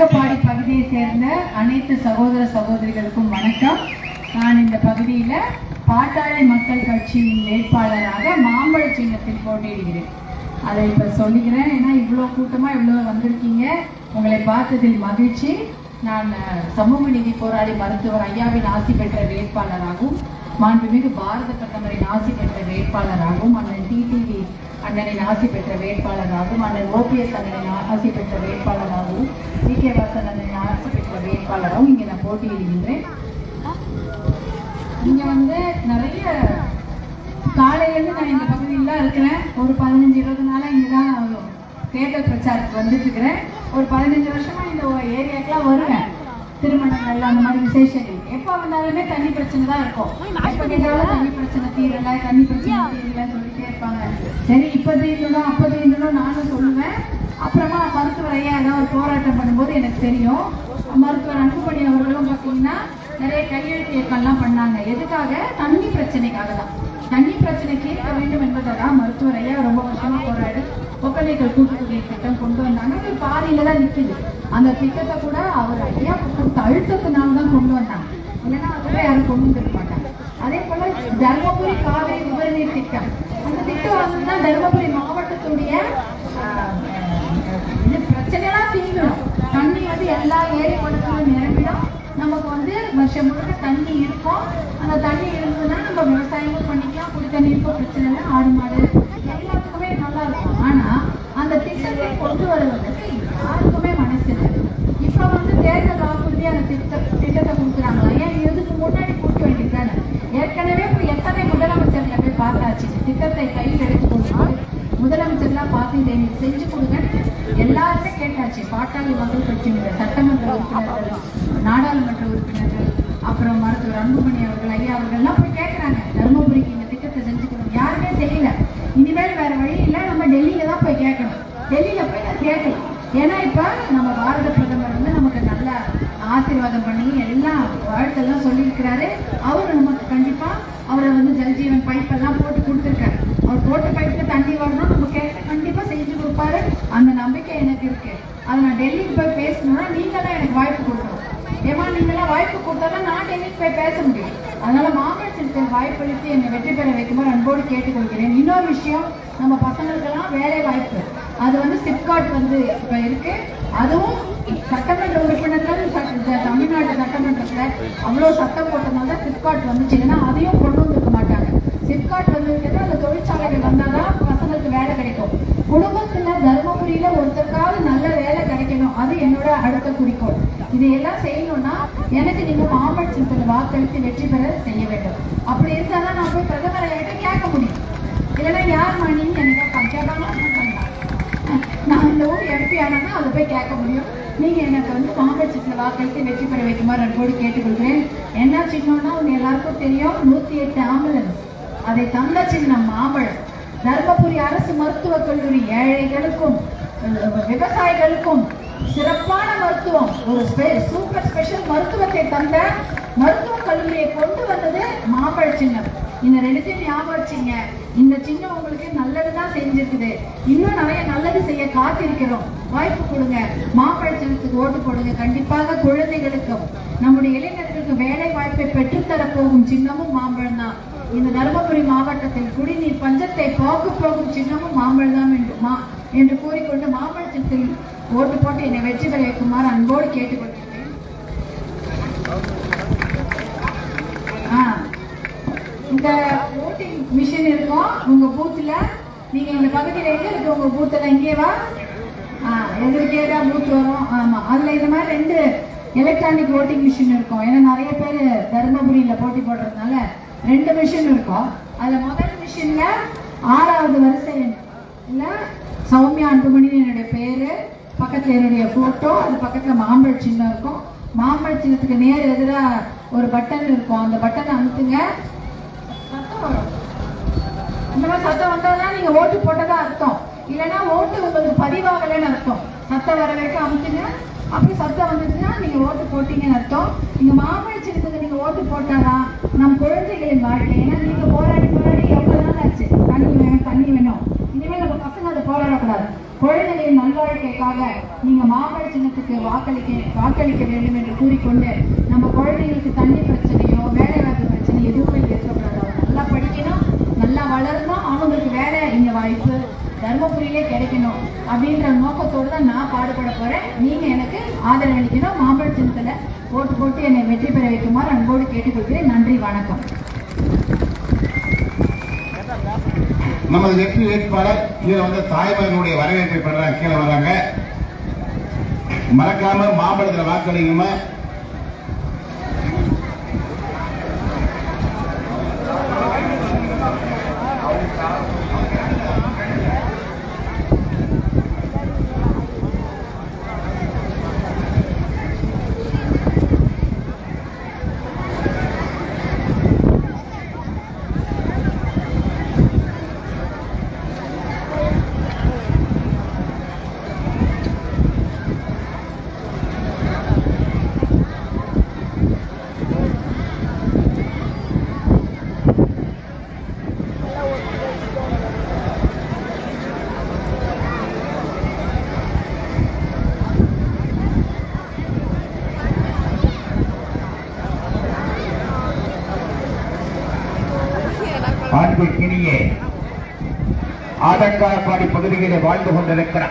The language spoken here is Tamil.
தரங்கப்பாடி பகுதியை சேர்ந்த அனைத்து சகோதர சகோதரிகளுக்கும் வணக்கம். நான் இந்த பகுதியில பாட்டாளி மக்கள் கட்சியின் வேட்பாளராக மாம்பழ சின்னத்தில் போட்டியிடுகிறேன். அதை இப்போ சொல்லிக்கிறேன். ஏன்னா இவ்வளோ கூட்டமா இவ்வளோ வந்திருக்கீங்க. உங்களை பார்த்ததில் மகிழ்ச்சி. நான் சமூக நீதி போராளி மருத்துவர் ஐயாவின் ஆசி பெற்ற வேட்பாளராகவும் மாண்புமிகு பாரத பிரதமரின் ஆசி பெற்ற வேட்பாளராகவும் அண்ணன் டிடிவி அண்ணனின் ஆசி பெற்ற வேட்பாளராகவும் அண்ணன் ஓபிஎஸ் அண்ணனின் ஆசி பெற்ற வேட்பாளர் வி கே வாசன் அண்ணனின் ஆசி வேட்பாளரும் இங்கே நான் போட்டியிடுகின்றேன். இங்க வந்து நிறைய காலையில இருந்து நான் இந்த பகுதியில் தான் இருக்கிறேன். ஒரு பதினஞ்சு இருபது நாளா இங்க தான் தேர்தல் பிரச்சாரத்துக்கு வந்துட்டு இருக்கிறேன். ஒரு பதினஞ்சு வருஷமா இந்த ஏரியாக்கெல்லாம் வருவேன். திருமணங்கள் அந்த மாதிரி விசேஷங்கள். எப்போ வந்தாலுமே தண்ணி பிரச்சனை தான் இருக்கும். எப்போ கேட்டாலும் தண்ணி பிரச்சனை தீரல தண்ணி பிரச்சனை தீரல சொல்லிட்டே இருப்பாங்க. சரி இப்போ தீரணும் அப்போ தீரணும் நானும் சொல்லுவேன். அப்புறமா மருத்துவர் ஐயா ஏதாவது ஒரு போராட்டம் பண்ணும்போது எனக்கு தெரியும். மருத்துவர் அன்புமணி அவர்களும் பார்த்தீங்கன்னா நிறைய கையெழுத்து இயக்கம்லாம் பண்ணாங்க. எதுக்காக? தண்ணி பிரச்சனைக்காக தான். தண்ணி பிரச்சனை தீர்க்க வேண்டும் என்பதற்காக மருத்துவர் ஐயா ரொம்ப வருஷமா போராடி ஒக்கலைகள் கூட்டுக்குடிய திட்டம் கொண்டு வந்தாங்க. அது பாதியில தான் நிற்குது அந்த திட்டத்தை கூட அவர் ஐயா கொடுத்த அழுத்தத்தினால தான் கொண்டு வந்தாங்க. இல்லைன்னா அதுவே யாரும் கொண்டு வந்துருக்க மாட்டாங்க. அதே போல தருமபுரி காவிரி உபரிநீர் திட்டம். அந்த திட்டம் வந்து தான் தருமபுரி மாவட்டத்துடைய பிரச்சனைலாம் இது தீங்கணும் தண்ணி வந்து எல்லா ஏரி குளத்திலும் நிரம்பிடும். நமக்கு வந்து வருஷம் முழுக்க தண்ணி இருக்கும். அந்த தண்ணி இருந்ததுன்னா நம்ம விவசாயமும் பிரச்சனை இல்லை ஆடு மாடு. எல்லாத்துக்குமே நல்லா இருக்கும். ஆனா அந்த திட்டத்தை கொண்டு வருவதற்கு யாருக்குமே மனசு இல்லை. இப்ப வந்து தேர்தல் வாக்குறுதி அந்த திட்ட திட்டத்தை கொடுக்குறாங்களா? ஏன் இதுக்கு முன்னாடி கொடுக்க வேண்டியதுதானே? ஏற்கனவே போய் எத்தனை முதலமைச்சர்களை போய் பார்த்தாச்சு? திட்டத்தை கையில் எடுத்துக்கொண்டு முதலமைச்சர்லாம் பார்த்து இதை நீ செஞ்சு கொடுங்க எல்லாருமே கேட்டாச்சு. பாட்டாளி மக்கள் கட்சியினுடைய சட்டமன்ற உறுப்பினர்கள் நாடாளுமன்ற உறுப்பினர்கள் அப்புறம் மருத்துவர் அன்புமணி அவர்கள் ஐயா அவர்கள்லாம் போய் கேட்குறாங்க தருமபுரிக்கு இந்த திட்டத்தை செஞ்சு தெரியல செய்யல இனிமேல் வேற வழி இல்லை நம்ம டெல்லியில தான் போய் கேட்கணும். டெல்லியில போய் நான் கேட்கலாம் ஏன்னா இப்போ நம்ம பாரத பிரதமர் வந்து நமக்கு நல்ல ஆசீர்வாதம் பண்ணி எல்லாம் வாழ்த்தெல்லாம் சொல்லியிருக்கிறாரு. அவர் நமக்கு கண்டிப்பா அவரை வந்து ஜல்ஜீவன் பைப் எல்லாம் போட்டு கொடுத்துருக்காரு. அவர் போட்ட பைப்புக்கு தண்ணி வரணும் நம்ம கேட்க கண்டிப்பா செஞ்சு கொடுப்பாரு. அந்த நம்பிக்கை எனக்கு இருக்கு. அதை நான் டெல்லிக்கு போய் பேசணும்னா நீங்க தான் எனக்கு வாய்ப்பு கொடுக்கணும். ஏமா நீங்களாம் வாய்ப்பு கொடுத்தாதான் நான் டெல்லிக்கு போய் பேச முடியும். அதனால மாம்பழத்திற்கு வாய்ப்பளித்து என்னை வெற்றி பெற வைக்குமாறு அன்போடு கேட்டுக்கொள்கிறேன். இன்னொரு விஷயம் நம்ம பசங்களுக்கெல்லாம் வேலை வாய்ப்பு. அது வந்து சிப்காட் வந்து இப்போ இருக்கு. அதுவும் சட்டமன்ற உறுப்பினர்கள் தமிழ்நாடு சட்டமன்றத்தில் அவ்வளோ சட்டம் போட்டதுனால தான் சிப்காட் வந்துச்சு ஏன்னா அதையும் கொண்டு வந்திருக்க மாட்டாங்க. சிப்காட் வந்திருக்கிறது அந்த தொழிற்சாலைகள் வந்தாதான் பசங்களுக்கு வேலை கிடைக்கும். குடும்பத்துல தர்மபுரியில ஒருத்தருக்காவது நல்ல வேலை கிடைக்கணும். அது என்னோட அடுத்த குறிக்கோள். இதையெல்லாம் செய்யணும்னா எனக்கு நீங்க மாம்பழத்தில் வாக்களித்து வெற்றி பெற செய்ய வேண்டும். அப்படி இருந்தாதான் நான் போய் பிரதமரை கிட்ட கேட்க முடியும். இல்லைன்னா யார் மணின்னு எனக்கு கேட்பாங்களா நான் இந்த ஊர் எம்பி ஆனா அதை போய் கேட்க முடியும். நீங்க எனக்கு வந்து மாம்பழத்தில் வாக்களித்து வெற்றி பெற வைக்குமாறு அன்போடு கேட்டுக்கொள்கிறேன். என்ன சின்னம்னா உங்க எல்லாருக்கும் தெரியும் நூத்தி எட்டு ஆம்புலன்ஸ். அதை தந்த சின்னம் மாம்பழம் தர்மபுரி அரசு மருத்துவக் கல்லூரி ஏழைகளுக்கும் விவசாயிகளுக்கும் சிறப்பான மருத்துவம். ஒரு சூப்பர் ஸ்பெஷல் மருத்துவத்தை தந்த மருத்துவக் கல்லூரியை கொண்டு வந்தது மாம்பழ சின்னம். இந்த ரெண்டுத்தையும் ஞாபகம் இந்த சின்னம் உங்களுக்கு நல்லதுதான் செஞ்சிருக்குது. இன்னும் நிறைய நல்லது செய்ய காத்திருக்கிறோம். வாய்ப்பு கொடுங்க. மாம்பழ சின்னத்துக்கு ஓட்டு போடுங்க. கண்டிப்பாக குழந்தைகளுக்கும் நம்முடைய இளைஞர்களுக்கு வேலை வாய்ப்பை பெற்றுத்தர போகும் சின்னமும் மாம்பழம் தான் இந்த தருமபுரி மாவட்டத்தில் குடிநீர் பஞ்சத்தை போக்கு போகும் சின்னமும் மாம்பழம் தான் என்று மா என்று கூறிக்கொண்டு மாம்பழத்தில் ஓட்டு போட்டு என்னை வெற்றி பெற வைக்குமாறு அன்போடு கேட்டுக்கொள்கிறேன் இந்த ஓட்டிங் மிஷின் இருக்கும். உங்க பூத்துல நீங்க இந்த பகுதியில் எங்க இருக்கு உங்க பூத்துல இங்கேவா? எங்களுக்கே தான் பூத் வரும்? ஆமா. அதுல இந்த மாதிரி ரெண்டு எலக்ட்ரானிக் ஓட்டிங் மிஷின் இருக்கும். ஏன்னா நிறைய பேர் தருமபுரியில் போட்டி போடுறதுனால ரெண்டு மிஷின் இருக்கும். அதில் முதல் மிஷினில் ஆறாவது வரிசை எண் சௌமியா அன்புமணி என்னுடைய பேர் பக்கத்தில் என்னுடைய ஃபோட்டோ அது பக்கத்தில் மாம்பழ சின்னம் இருக்கும். மாம்பழ சின்னத்துக்கு நேர் எதிராக ஒரு பட்டன் இருக்கும். அந்த பட்டனை அமுத்துங்க. சத்தம் வரும். இந்த மாதிரி சத்தம் வந்தால்தான் நீங்கள் ஓட்டு போட்டதாக அர்த்தம். இல்லைன்னா ஓட்டு உங்களுக்கு பதிவாகலைன்னு அர்த்தம். சத்தம் வர வரைக்கும் அமுத்துங்க. அப்படி சத்தம் வந்துச்சுன்னா நீங்க ஓட்டு போட்டீங்கன்னு அர்த்தம். நீங்க மாம்பழ சின்னத்துக்கு நீங்க ஓட்டு போட்டாதான் நம் குழந்தைகளின் வாழ்க்கை. ஏன்னா நீங்க போராடி போராடி எவ்வளவு நாள் ஆச்சு? தண்ணி வேணும் தண்ணி வேணும். இனிமேல் நம்ம பசங்க அதை போராடக்கூடாது. குழந்தைகளின் நல்வாழ்க்கைக்காக நீங்க மாம்பழ சின்னத்துக்கு வாக்களிக்க வாக்களிக்க வேண்டும் என்று கூறிக்கொண்டு நம்ம குழந்தைகளுக்கு தண்ணி பிரச்சனையோ வேலை வாய்ப்பு பிரச்சனை எதுவுமே இருக்கக்கூடாது நல்லா படிக்கணும் நல்லா வளரணும் அவங்களுக்கு வேலை இங்க வாய்ப்பு தர்மபுரியிலே கிடைக்கணும் அப்படின்ற நோக்கத்தோடு தான் நான் பாடுபட போறேன். நீங்க ஆதரவளிக்கணும் ஆதரவு அளிக்கணும். மாம்பழ சின்னத்தில் ஓட்டு போட்டு என்னை வெற்றி பெற வைக்குமாறு அன்போடு கேட்டுக்கொள்கிறேன். நன்றி வணக்கம். நமது வெற்றி வேட்பாளர் கீழே வந்து தாய்மார்களுடைய வரவேற்பை பெறாங்க கீழே வர்றாங்க. மறக்காம மாம்பழத்தில் வாக்களிக்குமா அன்புக்கினியே ஆதங்காரப்பாடி பகுதிகளில் வாழ்ந்து கொண்டிருக்கிறார்.